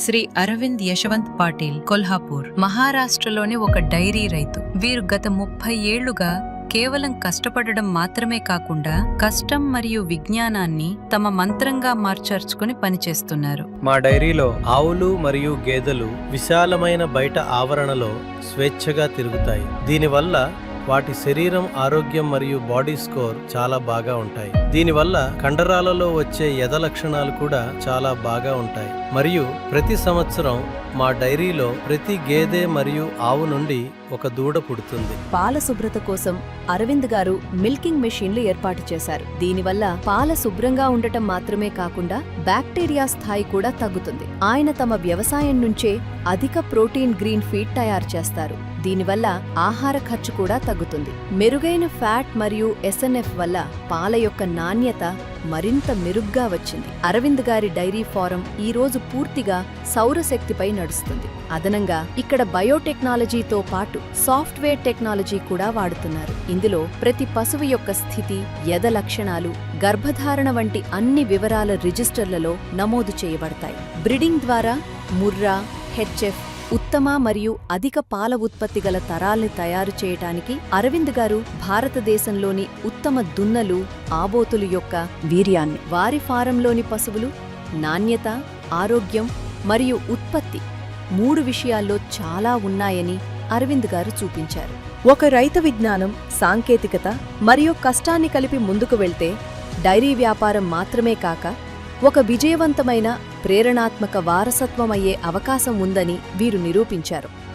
శ్రీ అరవింద్ యశవంత్ పాటిల్ కొల్హాపూర్ మహారాష్ట్రలోని ఒక డైరీ రైతు. వీరు గత ముప్పై ఏళ్ళుగా కేవలం కష్టపడడం మాత్రమే కాకుండా కష్టం మరియు విజ్ఞానాన్ని తమ మంత్రంగా మార్చర్చుకుని పనిచేస్తున్నారు. మా డైరీలో ఆవులు మరియు గేదెలు విశాలమైన బయట ఆవరణలో స్వేచ్ఛగా తిరుగుతాయి. దీనివల్ల వాటి శరీరం ఆరోగ్యం మరియు బాడీ స్కోర్ చాలా బాగా ఉంటాయి. దీనివల్ల కండరాలలో వచ్చే ఎద లక్షణాలు కూడా చాలా బాగా ఉంటాయి. మరియు ప్రతి సంవత్సరం మా డైరీలో ప్రతి గేదె మరియు ఆవు నుండి ఒక దూడ పుడుతుంది. పాల శుభ్రత కోసం అరవింద్ గారు మిల్కింగ్ మెషిన్లు ఏర్పాటు చేశారు. దీనివల్ల పాల శుభ్రంగా ఉండటం మాత్రమే కాకుండా బ్యాక్టీరియా స్థాయి కూడా తగ్గుతుంది. ఆయన తమ వ్యవసాయం నుంచే అధిక ప్రోటీన్ గ్రీన్ ఫీడ్ తయారు చేస్తారు. దీనివల్ల ఆహార ఖర్చు కూడా తగ్గుతుంది. మెరుగైన ఫ్యాట్ మరియు ఎస్ఎన్ఎఫ్ వల్ల పాల యొక్క నాణ్యత మరింత మెరుగ్గా వచ్చింది. అరవింద్ గారి డైరీ ఫారం ఈ రోజు పూర్తిగా సౌరశక్తిపై నడుస్తుంది. అదనంగా ఇక్కడ బయోటెక్నాలజీతో పాటు సాఫ్ట్వేర్ టెక్నాలజీ కూడా వాడుతున్నారు. ఇందులో ప్రతి పశువు యొక్క స్థితి యద లక్షణాలు గర్భధారణ వంటి అన్ని వివరాల రిజిస్టర్లలో నమోదు చేయబడతాయి. బ్రిడింగ్ ద్వారా ముర్రా హెచ్ఎఫ్ ఉత్తమ మరియు అధిక పాల ఉత్పత్తి గల తరాల్ని తయారు చేయటానికి అరవింద్ గారు భారతదేశంలోని ఉత్తమ దున్నలు ఆబోతులు యొక్క వీర్యాన్ని వారి ఫారంలోని పశువులు నాణ్యత ఆరోగ్యం మరియు ఉత్పత్తి మూడు విషయాల్లో చాలా ఉన్నాయని అరవింద్ గారు చూపించారు. ఒక రైతు విజ్ఞానం సాంకేతికత మరియు కష్టాన్ని కలిపి ముందుకు వెళ్తే డైరీ వ్యాపారం మాత్రమే కాక ఒక విజయవంతమైన ప్రేరణాత్మక వారసత్వమయ్యే అవకాశం ఉందని వీరు నిరూపించారు.